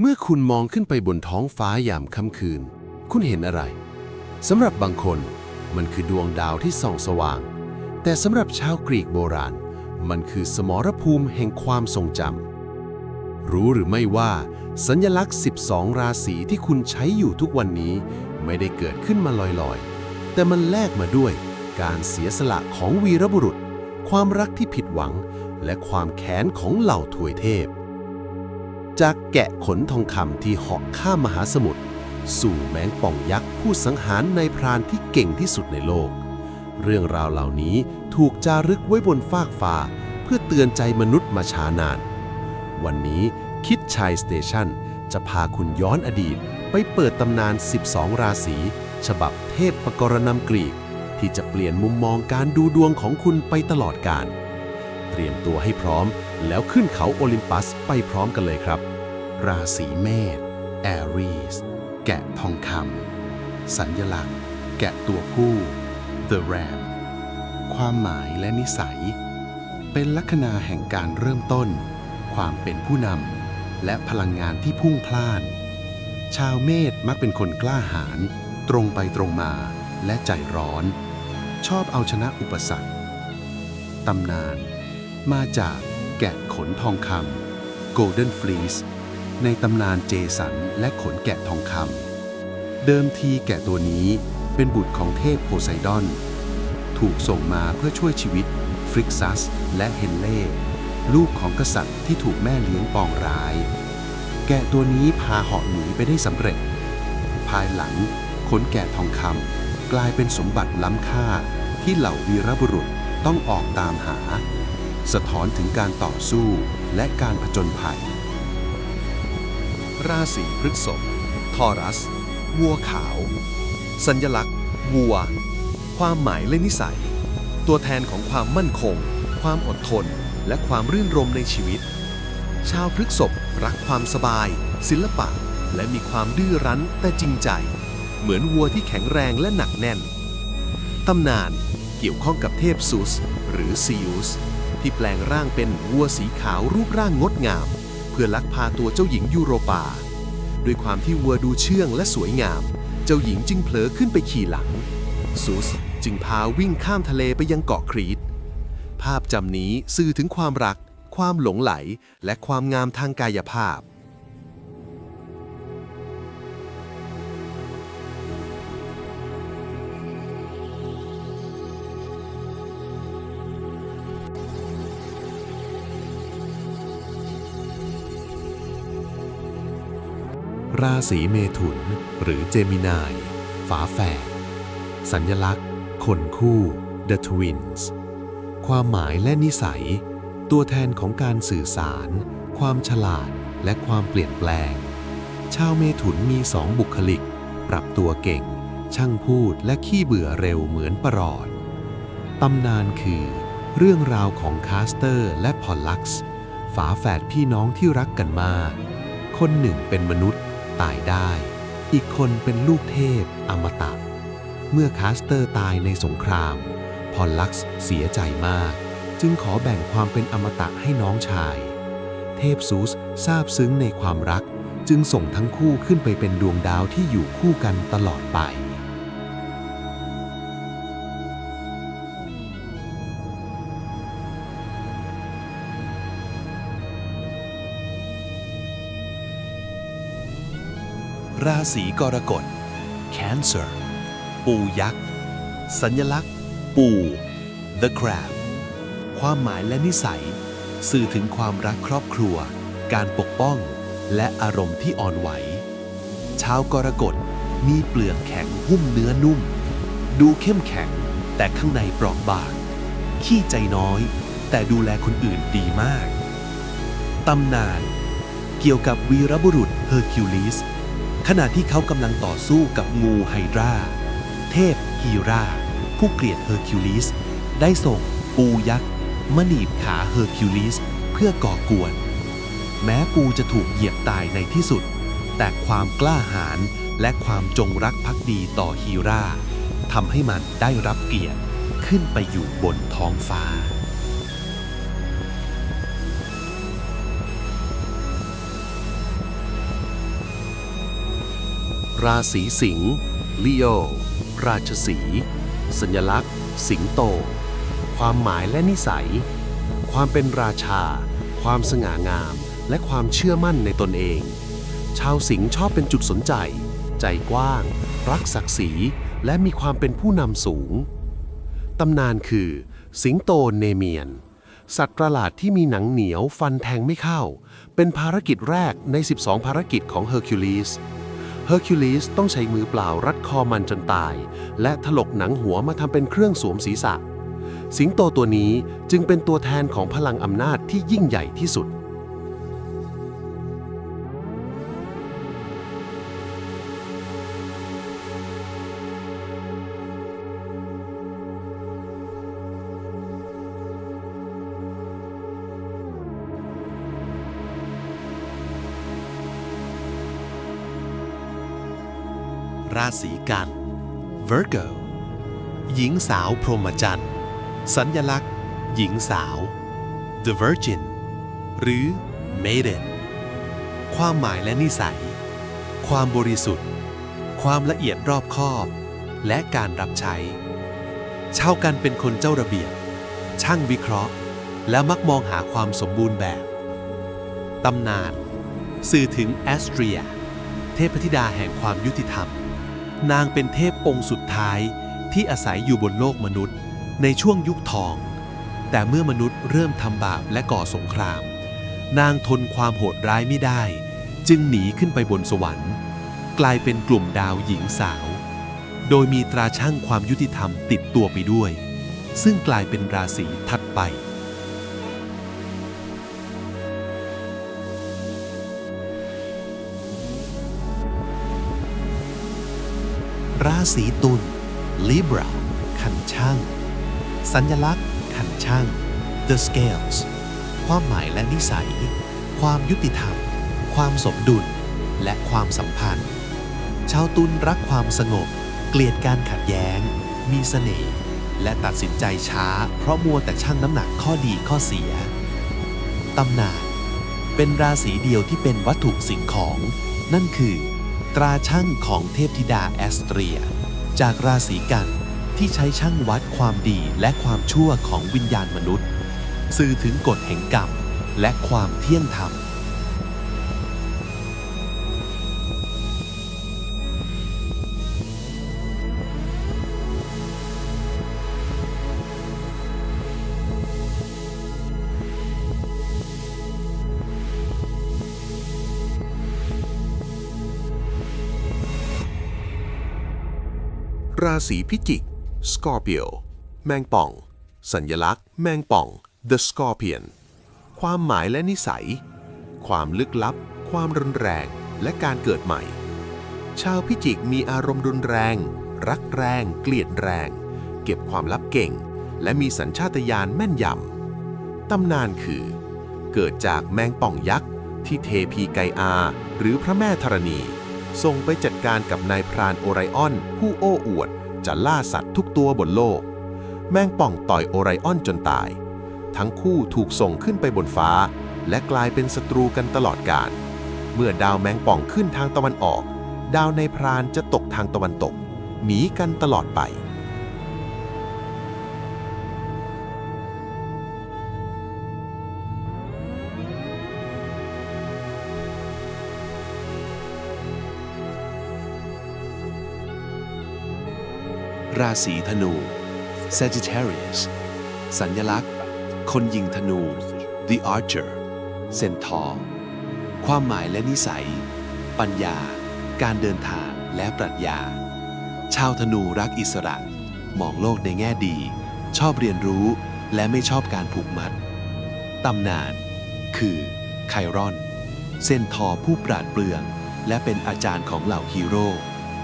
เมื่อคุณมองขึ้นไปบนท้องฟ้ายามค่ำคืน คุณเห็นอะไรสำหรับบางคนมันคือดวงดาวที่ส่องสว่าง แต่สำหรับชาวกรีกโบราณ มันคือสมรภูมิแห่งความทรงจำรู้หรือไม่ว่า สัญลักษณ์ 12 ราศีที่คุณใช้อยู่ทุกวันนี้ ไม่ได้เกิดขึ้นมาลอยๆ แต่มันแลกมาด้วยการเสียสละของวีรบุรุษ ความรักที่ผิดหวัง และความแค้นของเหล่าถวยเทพ จากแกะขนทองคำที่เหาะข้ามมหาสมุทรสู่แมงป่องยักษ์ผู้สังหารในพรานที่เก่งที่สุดในโลก เรื่องราวเหล่านี้ถูกจารึกไว้บนฟากฟ้า เพื่อเตือนใจมนุษย์มาช้านาน วันนี้คิดชัยสเตชันจะพาคุณย้อนอดีต ไปเปิดตำนาน 12 ราศี ฉบับเทพปกรณำกรีก ที่จะเปลี่ยนมุมมองการดูดวงของคุณไปตลอดกาล เตรียมตัวให้พร้อม แล้วขึ้นเขาโอลิมปัสไปพร้อมกันเลยครับ ราศีเมษแอรีสแกะทองคำสัญญลักษณ์ แกะตัวผู้ The Ram ความหมายและนิสัย เป็นลัคนาแห่งการเริ่มต้น ความเป็นผู้นำและพลังงานที่พุ่งพล่าน ชาวเมษมักเป็นคนกล้าหาญตรงไปตรงมาและใจร้อน ชอบเอาชนะอุปสรรคตำนาน มาจากแกะขนทองคำ Golden Fleece ในตำนานเจสันและขนแกะทองคำ เดิมทีแกะตัวนี้เป็นบุตรของเทพโพไซดอน ถูกส่งมาเพื่อช่วยชีวิตฟริกซัสและเฮนเล่ลูกของกษัตริย์ที่ถูกแม่เลี้ยงปองร้าย แกะตัวนี้พาเหาะหนีไปได้สำเร็จ ภายหลังขนแกะทองคำกลายเป็นสมบัติล้ำค่าที่เหล่าวีรบุรุษต้องออกตามหา สะท้อนถึงการต่อสู้และการผจญภัย ราศีพฤษภทอรัส วัวขาว สัญลักษณ์ วัว ความหมายและนิสัย ตัวแทนของความมั่นคง ความอดทน และความรื่นรมในชีวิต ชาวพฤษภรักความสบาย ศิลปะ และมีความดื้อรั้นแต่จริงใจ เหมือนวัวที่แข็งแรงและหนักแน่น ตำนานเกี่ยวข้องกับเทพซูส หรือซีอุส ที่แปลงร่างเป็นวัวสีขาวรูปร่างงดงาม เพื่อลักพาตัวเจ้าหญิงยูโรปา ด้วยความที่วัวดูเชื่องและสวยงาม เจ้าหญิงจึงเผลอขึ้นไปขี่หลังซูสจึงพาวิ่งข้ามทะเลไปยังเกาะครีต ภาพจำนี้สื่อถึงความรัก ความหลงไหล และความงามทางกายภาพ ราศีเมถุน หรือเจมินาย ฝาแฝด สัญลักษณ์ คนคู่ The Twins ความหมายและนิสัย ตัวแทนของการสื่อสาร ความฉลาด และความเปลี่ยนแปลง ชาวเมถุนมีสองบุคลิก ปรับตัวเก่ง ช่างพูดและขี้เบื่อเร็วเหมือนประหลอด ตำนานคือ เรื่องราวของคาสเตอร์และพอลลักซ์ ฝาแฝดพี่น้องที่รักกันมาก คนหนึ่งเป็นมนุษย์ ตายได้ อีกคนเป็นลูกเทพอมตะ เมื่อคาสเตอร์ตายในสงคราม พอลลักซ์เสียใจมาก จึงขอแบ่งความเป็นอมตะให้น้องชาย เทพซูสซาบซึ้งในความรัก จึงส่งทั้งคู่ขึ้นไปเป็นดวงดาวที่อยู่คู่กันตลอดไป ราศีกรกฎ Cancer ปูยักษ์ สัญลักษณ์ ปู The Crab ความหมายและนิสัย สื่อถึงความรักครอบครัว การปกป้อง และอารมณ์ที่อ่อนไหว ชาวกรกฎมีเปลือกแข็งหุ้มเนื้อนุ่ม ดูเข้มแข็ง แต่ข้างในเปราะบาง ขี้ใจน้อย แต่ดูแลคนอื่นดีมาก ตำนาน เกี่ยวกับวีรบุรุษเฮอร์คิวลิส ขณะที่เขากำลังต่อสู้กับงูไฮดราเทพฮีราผู้เกลียดเฮอร์คิวลิส ได้ส่งปูยักษ์มาหนีบขาเฮอร์คิวลิส เพื่อก่อกวน แม้ปูจะถูกเหยียบตายในที่สุด แต่ความกล้าหาญและความจงรักภักดีต่อฮีราทำให้มันได้รับเกียรติขึ้นไปอยู่บนท้องฟ้า ราศีสิงห์ลีโอ ราชสี สัญลักษณ์ สิงโต ความหมายและนิสัย ความเป็นราชา ความสง่างาม และความเชื่อมั่นในตนเอง ชาวสิงห์ชอบเป็นจุดสนใจ ใจกว้าง รักศักดิ์ศรี และมีความเป็นผู้นำสูง ตำนานคือ สิงโตเนเมียน สัตว์ประหลาดที่มีหนังเหนียวฟันแทงไม่เข้า เป็นภารกิจแรกใน 12 ภารกิจของเฮอร์คิวลิส เฮอร์คิวลิสต้องใช้มือเปล่ารัดคอมันจนตาย และถลกหนังหัวมาทำเป็นเครื่องสวมศีรษะ สิงโตตัวนี้จึงเป็นตัวแทนของพลังอำนาจที่ยิ่งใหญ่ที่สุด ราศีกัน Virgo หญิงสาวพรหมจรรย์สัญลักษณ์ หญิงสาว The Virgin หรือ Maiden ความหมายและนิสัย ความบริสุทธิ์ ความละเอียดรอบคอบ และการรับใช้ ชาวกันเป็นคนเจ้าระเบียบ ช่างวิเคราะห์ และมักมองหาความสมบูรณ์แบบ ตำนาน สื่อถึงแอสเตรีย เทพธิดาแห่งความยุติธรรม นางเป็นเทพองค์สุดท้ายที่อาศัยอยู่บนโลกมนุษย์ ในช่วงยุคทอง แต่เมื่อมนุษย์เริ่มทำบาปและก่อสงคราม นางทนความโหดร้ายไม่ได้ จึงหนีขึ้นไปบนสวรรค์ กลายเป็นกลุ่มดาวหญิงสาว โดยมีตราช่างความยุติธรรมติดตัวไปด้วย ซึ่งกลายเป็นราศีถัดไป ราศีตุล Libra ขันช่าง สัญลักษณ์ขันช่าง The Scales ความหมายและนิสัย ความยุติธรรม ความสมดุล และความสัมพันธ์ ชาวตุลรักความสงบ เกลียดการขัดแย้ง มีเสน่ห์ และตัดสินใจช้า เพราะมัวแต่ชั่งน้ำหนักข้อดีข้อเสีย ตำนาน เป็นราศีเดียวที่เป็นวัตถุสิ่งของ นั่นคือ ตราช่างของเทพธิดาแอสเตรีย จากราศีกันที่ใช้ช่างวัดความดีและความชั่วของวิญญาณมนุษย์ สื่อถึงกฎแห่งกรรมและความเที่ยงธรรม ราศีพิจิก Scorpio แมงป่อง สัญลักษณ์ แมงป่อง The Scorpion ความหมายและนิสัย ความลึกลับ ความรุนแรง และการเกิดใหม่ ชาวพิจิกมีอารมณ์รุนแรง รักแรง เกลียดแรง เก็บความลับเก่ง และมีสัญชาตญาณแม่นยำ ตำนานคือ เกิดจากแมงป่องยักษ์ที่เทพีไกอา หรือพระแม่ธรณี ส่งไปจัดการกับนายพรานโอไรออน ผู้โอ้อวด จะล่าสัตว์ทุกตัวบนโลก แมงป่องต่อยโอไรออนจนตาย ทั้งคู่ถูกส่งขึ้นไปบนฟ้า และกลายเป็นศัตรูกันตลอดกาลเมื่อดาวแมงป่องขึ้นทางตะวันออก ดาวในพรานจะตกทางตะวันตก หนีกันตลอดไป ราศีธนู Sagittarius สัญลักษณ์ คนยิงธนู The Archer Centaur ความหมายและนิสัย ปัญญา การเดินทางและปรัชญา ชาวธนูรักอิสระ มองโลกในแง่ดี ชอบเรียนรู้และไม่ชอบการผูกมัด ตำนาน คือไครอนเซนทอผู้ปราดเปรื่อง และเป็นอาจารย์ของเหล่าฮีโร่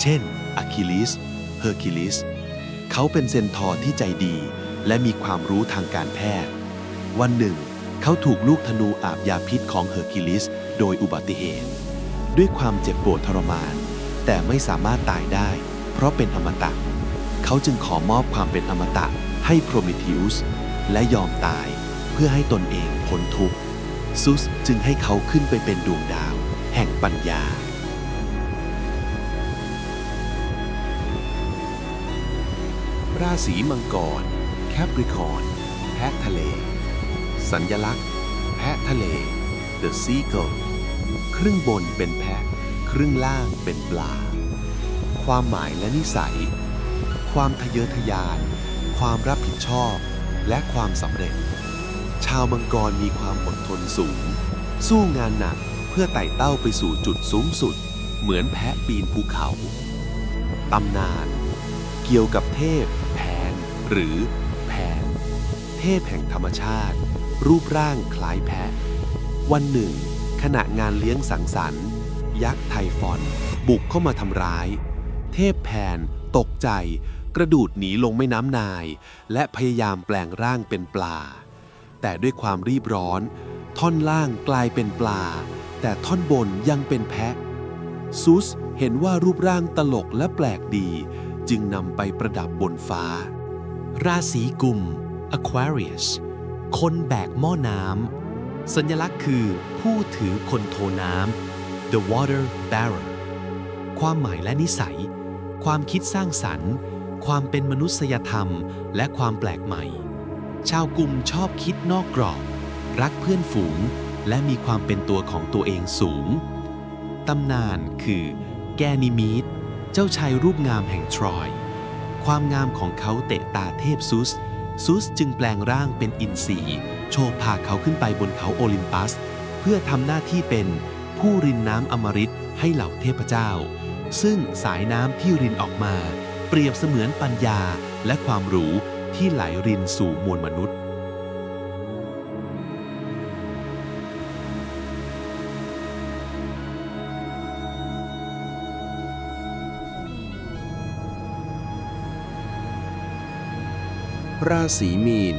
เช่นอะคิลิส เฮอร์คิลิส เขาเป็นเซนทอร์ที่ใจดี และมีความรู้ทางการแพทย์ วันหนึ่ง เขาถูกลูกธนูอาบยาพิษของเฮอร์คิลิส โดยอุบัติเหตุ ด้วยความเจ็บปวดทรมาน แต่ไม่สามารถตายได้ เพราะเป็นอมตะ เขาจึงขอมอบความเป็นอมตะให้โพรเมเธีอุสและยอมตายเพื่อให้ตนเองพ้นทุกข์ซุสจึงให้เขาขึ้นไปเป็นดวงดาว แห่งปัญญา ราศีมังกร แคปริคอน แพะทะเล สัญญลักษณ์ แพะทะเล The Seagull ครึ่งบนเป็นแพะ ครึ่งล่างเป็นปลา ความหมายและนิสัย ความทะเยอทะยาน ความรับผิดชอบ และความสำเร็จ ชาวมังกรมีความอดทนสูง สู้งานหนักเพื่อไต่เต้าไปสู่จุดสูงสุด เหมือนแพะปีนภูเขา ตำนาน เกี่ยวกับเทพ หรือแผนเทพแห่งธรรมชาติ รูปร่างคล้ายแพะ วันหนึ่ง ขณะงานเลี้ยงสังสรรค์ ยักษ์ไทฟอน บุกเข้ามาทำร้าย เทพแผนตกใจ กระดูดหนีลงแม่น้ำนาย และพยายามแปลงร่างเป็นปลา แต่ด้วยความรีบร้อน ท่อนล่างกลายเป็นปลา แต่ท่อนบนยังเป็นแพะซุสเห็นว่ารูปร่างตลกและแปลกดี จึงนำไปประดับบนฟ้า ราศีกุม Aquarius คนแบกหม้อน้ำ สัญลักษณ์คือผู้ถือคนโทน้ำ The Water Bearer ความหมายและนิสัย ความคิดสร้างสรรค์ ความเป็นมนุษยธรรม และความแปลกใหม่ ชาวกลุ่มชอบคิดนอกกรอบ รักเพื่อนฝูง และมีความเป็นตัวของตัวเองสูง ตำนานคือ แกนิมีด เจ้าชายรูปงามแห่งทรอย ความงามของเขาเตะตาเทพซุส ซุสจึงแปลงร่างเป็นอินทรีโชว์พาเขาขึ้นไปบนเขาโอลิมปัส เพื่อทำหน้าที่เป็นผู้รินน้ำอมฤตให้เหล่าเทพเจ้า ซึ่งสายน้ำที่รินออกมา เปรียบเสมือนปัญญาและความรู้ที่ไหลรินสู่มวลมนุษย์ ราศีมีน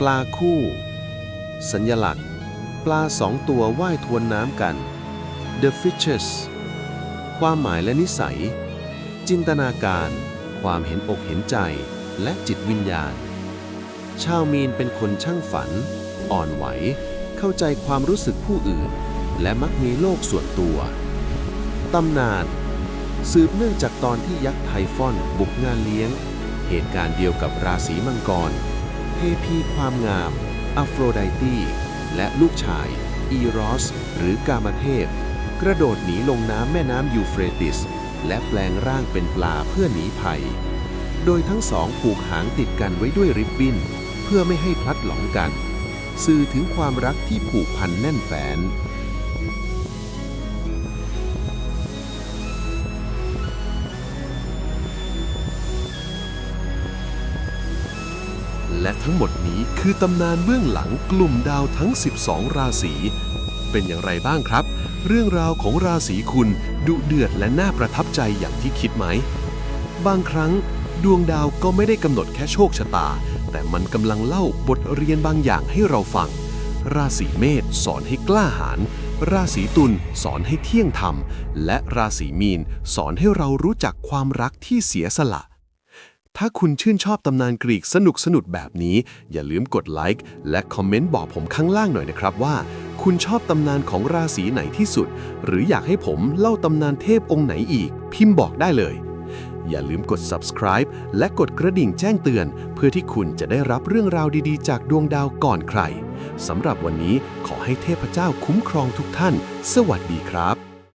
ปลาคู่ สัญลักษณ์ ปลาสองตัวว่ายทวนน้ำกัน The Fishes ความหมายและนิสัย จินตนาการ ความเห็นอกเห็นใจ และจิตวิญญาณ ชาวมีนเป็นคนช่างฝัน อ่อนไหว เข้าใจความรู้สึกผู้อื่น และมักมีโลกส่วนตัวตำนาน สืบเนื่องจากตอนที่ยักษ์ไทฟอนบุกงานเลี้ยง เหตุการณ์เดียวกับราศีมังกรเทพีความงามอัฟโรไดตีและลูกชาย อีรอส หรือกามเทพ กระโดดหนีลงน้ำแม่น้ำยูเฟรติส และแปลงร่างเป็นปลาเพื่อหนีภัย โดยทั้งสองผูกหางติดกันไว้ด้วยริบบิ้น เพื่อไม่ให้พลัดหลงกัน สื่อถึงความรักที่ผูกพันแน่นแฟน และทั้งหมดนี้คือตำนานเบื้องหลังกลุ่มดาวทั้ง 12 ราศี เป็นอย่างไรบ้างครับ เรื่องราวของราศีคุณดุเดือดและน่าประทับใจอย่างที่คิดไหม บางครั้ง ดวงดาวก็ไม่ได้กำหนดแค่โชคชะตา แต่มันกำลังเล่าบทเรียนบางอย่างให้เราฟัง ราศีเมษสอนให้กล้าหาญราศีตุลสอนให้เที่ยงธรรม และราศีมีน สอนให้เรารู้จักความรักที่เสียสละ ถ้าคุณชื่นชอบตำนานกรีกสนุกสนุกแบบนี้ อย่าลืมกดไลค์และคอมเมนต์บอกผมข้างล่างหน่อยนะครับว่า คุณชอบตำนานของราศีไหนที่สุด หรืออยากให้ผมเล่าตำนานเทพองค์ไหนอีก พิมพ์บอกได้เลย อย่าลืมกด subscribe และกดกระดิ่งแจ้งเตือน เพื่อที่คุณจะได้รับเรื่องราวดีๆ จากดวงดาวก่อนใครสำหรับวันนี้ขอให้เทพเจ้าคุ้มครองทุกท่าน สวัสดีครับ